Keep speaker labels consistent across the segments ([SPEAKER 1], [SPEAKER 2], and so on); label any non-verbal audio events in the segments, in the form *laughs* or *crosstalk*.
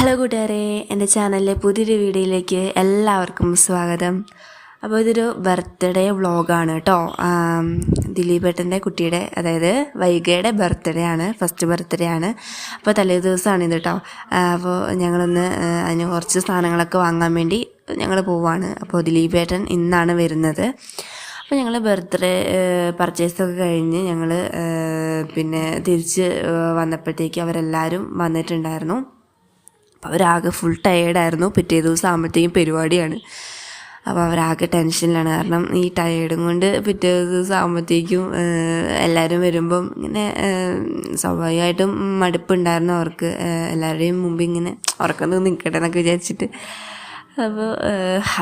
[SPEAKER 1] Hello കൂട്ടുകാരെ എന്റെ ചാനലിലെ പുതിയൊരു വീഡിയോയിലേക്ക് എല്ലാവർക്കും സ്വാഗതം. അപ്പോൾ ഇതൊരു ബർത്ത്ഡേ വ്ളോഗാണ് കേട്ടോ. ദിലീപ് ദിലീപേട്ടന്റെ കുട്ടിയുടെ അതായത് വൈഗയുടെ ബർത്ത്ഡേ ആണ് ഫസ്റ്റ് ബർത്ത്ഡേ ആണ്. അപ്പോൾ തലേ ദിവസമാണ് ഇത് കേട്ടോ. അപ്പോൾ ഞങ്ങളൊന്ന് അതിന് കുറച്ച് സാധനങ്ങളൊക്കെ വാങ്ങാൻ വേണ്ടി ഞങ്ങൾ പോവാണ്. അപ്പോൾ ദിലീപേട്ടൻ ഇന്നാണ് വരുന്നത്. അപ്പോൾ ഞങ്ങൾ ബർത്ത്ഡേ പർച്ചേസൊക്കെ കഴിഞ്ഞ് ഞങ്ങൾ പിന്നെ തിരിച്ച് വന്നപ്പോഴത്തേക്ക് അവരെല്ലാവരും വന്നിട്ടുണ്ടായിരുന്നു. അപ്പോൾ അവരാകെ ഫുൾ ടയേർഡായിരുന്നു പിറ്റേ ദിവസം ആകുമ്പോഴത്തേക്കും പരിപാടിയാണ്. അപ്പോൾ അവരാകെ ടെൻഷനിലാണ് കാരണം ഈ ടയേർഡും കൊണ്ട് പിറ്റേ ദിവസം ആകുമ്പോഴത്തേക്കും എല്ലാവരും വരുമ്പം ഇങ്ങനെ സ്വാഭാവികമായിട്ടും മടുപ്പുണ്ടായിരുന്നു അവർക്ക്. എല്ലാവരുടെയും മുമ്പ് ഇങ്ങനെ ഉറക്കം നിൽക്കട്ടെ എന്നൊക്കെ വിചാരിച്ചിട്ട്. അപ്പോൾ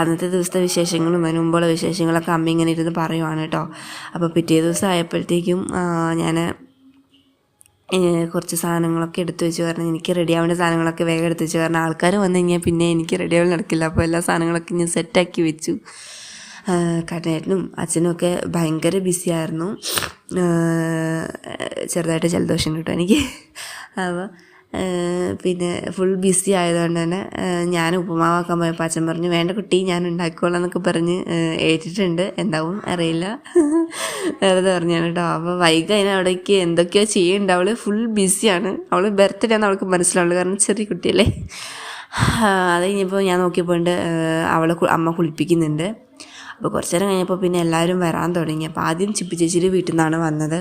[SPEAKER 1] അന്നത്തെ ദിവസത്തെ വിശേഷങ്ങളും അതിന് മുമ്പുള്ള വിശേഷങ്ങളൊക്കെ അമ്മ ഇങ്ങനെ ഇരുന്ന് പറയുവാണ് കേട്ടോ. അപ്പോൾ പിറ്റേ ദിവസം ആയപ്പോഴത്തേക്കും ഞാൻ കുറച്ച് സാധനങ്ങളൊക്കെ എടുത്തു വെച്ച് കാരണം എനിക്ക് റെഡി ആവേണ്ട സാധനങ്ങളൊക്കെ വേഗം എടുത്തു വെച്ചു കാരണം ആൾക്കാർ വന്നു കഴിഞ്ഞാൽ പിന്നെ എനിക്ക് റെഡി ആവാൻ നടക്കില്ല. അപ്പോൾ എല്ലാ സാധനങ്ങളൊക്കെ ഞാൻ സെറ്റാക്കി വെച്ചു. കടേട്ടനും അച്ഛനും ഒക്കെ ഭയങ്കര ബിസിയായിരുന്നു ചെറുതായിട്ട് ജലദോഷം കിട്ടും എനിക്ക്. അപ്പോൾ പിന്നെ ഫുൾ ബിസി ആയതുകൊണ്ട് തന്നെ ഞാൻ ഉപ്പുമാവാക്കാൻ പോയപ്പോൾ അച്ഛൻ പറഞ്ഞു വേണ്ട കുട്ടി ഞാൻ ഉണ്ടാക്കിക്കോളാം എന്നൊക്കെ പറഞ്ഞ് ഏറ്റിട്ടുണ്ട്. എന്താവും അറിയില്ല. *laughs* വെറുതെ പറഞ്ഞാണ് കേട്ടോ. അപ്പോൾ വൈകി അതിന് അവിടേക്ക് എന്തൊക്കെയോ ചെയ്യുന്നുണ്ട്. അവൾ ഫുൾ ബിസിയാണ് അവൾ ബർത്ത്ഡേ ആണ് അവൾക്ക് മനസ്സിലാവുള്ളൂ. കാരണം ചെറിയ കുട്ടിയല്ലേ. അത് കഴിഞ്ഞപ്പോൾ ഞാൻ നോക്കിയപ്പോണ്ട് അവളെ അമ്മ കുളിപ്പിക്കുന്നുണ്ട്. അപ്പോൾ കുറച്ച് നേരം കഴിഞ്ഞപ്പോൾ പിന്നെ എല്ലാവരും വരാൻ തുടങ്ങി. അപ്പോൾ ആദ്യം ചിപ്പി ചേച്ചിയുടെ വീട്ടിൽ നിന്നാണ് വന്നത്.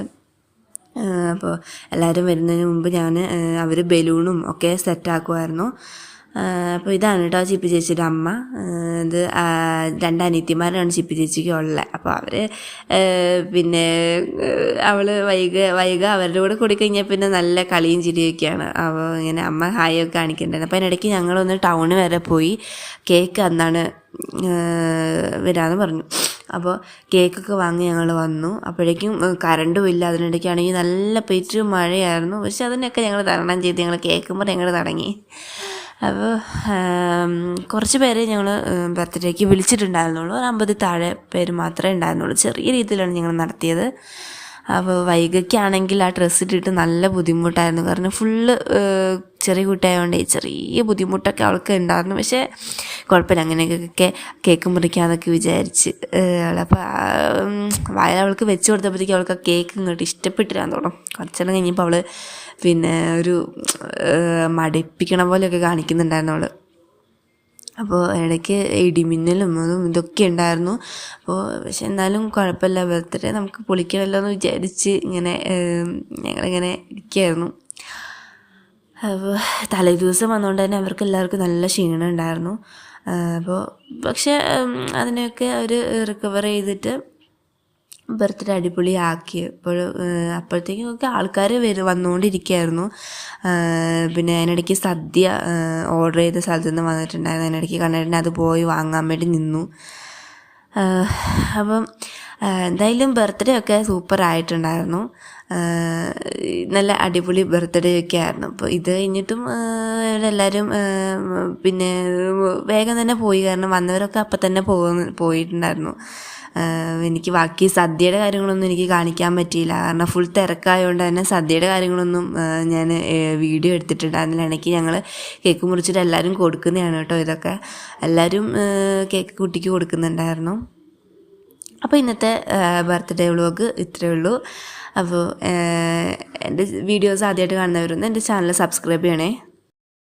[SPEAKER 1] അപ്പോൾ എല്ലാവരും വരുന്നതിന് മുമ്പ് ഞാൻ അവർ ബലൂണും ഒക്കെ സെറ്റാക്കുമായിരുന്നു അപ്പോൾ ഇതാണ് കേട്ടോ ചിപ്പി ചേച്ചിയുടെ അമ്മ. ഇത് രണ്ട് അനിയത്തിമാരാണ് ചിപ്പി ചേച്ചിക്ക് ഉള്ളത് അപ്പോൾ അവർ പിന്നെ അവൾ വൈക വൈക അവരുടെ കൂടെ കൂടിക്കഴിഞ്ഞാൽ പിന്നെ നല്ല കളിയും ചിരിയൊക്കെയാണ്. അപ്പോൾ ഇങ്ങനെ അമ്മ ഹായൊക്കെ കാണിക്കേണ്ടത് അപ്പോൾ അതിനിടയ്ക്ക് ഞങ്ങളൊന്ന് ടൗണ് വരെ പോയി കേക്ക് അന്നാണ് വരാമെന്ന് പറഞ്ഞു. അപ്പോൾ കേക്കൊക്കെ വാങ്ങി ഞങ്ങൾ വന്നു. അപ്പോഴേക്കും കറണ്ടും ഇല്ല. അതിനിടയ്ക്കാണെങ്കിൽ നല്ല പെറ്റ് മഴയായിരുന്നു. പക്ഷെ അതിനൊക്കെ ഞങ്ങൾ തരണം ചെയ്ത് ഞങ്ങൾ കേൾക്കുമ്പോൾ ഞങ്ങൾ തുടങ്ങി. അപ്പോൾ കുറച്ച് പേരെ ഞങ്ങൾ ബർത്ത്ഡേക്ക് വിളിച്ചിട്ടുണ്ടായിരുന്നുള്ളൂ. ഒരു അമ്പത് താഴെ പേര് മാത്രമേ ഉണ്ടായിരുന്നുള്ളൂ. ചെറിയ രീതിയിലാണ് ഞങ്ങൾ നടത്തിയത്. അപ്പോൾ വൈകയ്ക്കാണെങ്കിൽ ആ ഡ്രസ്സ് ഇട്ടിട്ട് നല്ല ബുദ്ധിമുട്ടായിരുന്നു. കാരണം ഫുള്ള് ചെറിയ കുട്ടിയായതുകൊണ്ട് ചെറിയ ബുദ്ധിമുട്ടൊക്കെ അവൾക്ക് ഉണ്ടായിരുന്നു പക്ഷേ കുഴപ്പമില്ല അങ്ങനെയൊക്കെ കേക്ക് മുറിക്കാന്നൊക്കെ വിചാരിച്ച് അപ്പോൾ വായ അവൾക്ക് വെച്ച് കൊടുത്തപ്പോഴത്തേക്ക് അവൾക്ക് ആ കേക്ക് ഇങ്ങോട്ട് ഇഷ്ടപ്പെട്ടിരാൻ തുടങ്ങും കുറച്ചെല്ലാം കഴിഞ്ഞപ്പോൾ അവൾ പിന്നെ ഒരു മടുപ്പിക്കണ പോലെയൊക്കെ കാണിക്കുന്നുണ്ടായിരുന്നു അവൾ അപ്പോൾ ഇടയ്ക്ക് ഇടിമിന്നലും അതും ഇതൊക്കെ ഉണ്ടായിരുന്നു. അപ്പോൾ പക്ഷെ എന്നാലും കുഴപ്പമില്ല. ബർത്ത്ഡേ നമുക്ക് പൊളിക്കണമല്ലോ എന്ന് വിചാരിച്ച് ഇങ്ങനെ ഞങ്ങളിങ്ങനെ ഇരിക്കുകയായിരുന്നു. അപ്പോൾ തലേ ദിവസം വന്നുകൊണ്ട് തന്നെ അവർക്ക് എല്ലാവർക്കും നല്ല ക്ഷീണം ഉണ്ടായിരുന്നു. അപ്പോൾ പക്ഷേ അതിനെയൊക്കെ അവർ റിക്കവർ ചെയ്തിട്ട് ബർത്ത്ഡേ അടിപൊളിയാക്കി. അപ്പോൾ അപ്പോഴത്തേക്കും ഒക്കെ ആൾക്കാർ വരും വന്നുകൊണ്ടിരിക്കുകയായിരുന്നു പിന്നെ അതിനിടയ്ക്ക് സദ്യ ഓർഡർ ചെയ്ത സ്ഥലത്തു നിന്ന് വന്നിട്ടുണ്ടായിരുന്നു. അതിനിടയ്ക്ക് കണ്ടിട്ടുണ്ടെങ്കിൽ അത് പോയി വാങ്ങാൻ വേണ്ടി നിന്നു. അപ്പം എന്തായാലും ബർത്ത്ഡേ ഒക്കെ സൂപ്പർ ആയിട്ടുണ്ടായിരുന്നു. നല്ല അടിപൊളി ബർത്ത്ഡേ ഒക്കെ ആയിരുന്നു. അപ്പോൾ ഇത് കഴിഞ്ഞിട്ടും എല്ലാവരും പിന്നെ വേഗം തന്നെ പോയി. കാരണം വന്നവരൊക്കെ അപ്പം തന്നെ പോകുന്നു പോയിട്ടുണ്ടായിരുന്നു. എനിക്ക് ബാക്കി സദ്യയുടെ കാര്യങ്ങളൊന്നും എനിക്ക് കാണിക്കാൻ പറ്റിയില്ല. കാരണം ഫുൾ തിരക്കായതുകൊണ്ട് തന്നെ സദ്യയുടെ കാര്യങ്ങളൊന്നും ഞാൻ വീഡിയോ എടുത്തിട്ടുണ്ടായിരുന്നില്ല. എനിക്ക് ഞങ്ങൾ കേക്ക് മുറിച്ചിട്ട് എല്ലാവരും കൊടുക്കുന്നതാണ് കേട്ടോ ഇതൊക്കെ. എല്ലാവരും കേക്ക് കുട്ടിക്ക് കൊടുക്കുന്നുണ്ടായിരുന്നു. അപ്പോൾ ഇന്നത്തെ ബർത്ത്ഡേ വ്ളോഗ് ഇത്രയേ ഉള്ളൂ. അപ്പോൾ എന്റെ വീഡിയോസ് ആദ്യമായിട്ട് കാണുന്നവരൊന്ന് എന്റെ ചാനൽ സബ്സ്ക്രൈബ് ചെയ്യണേ.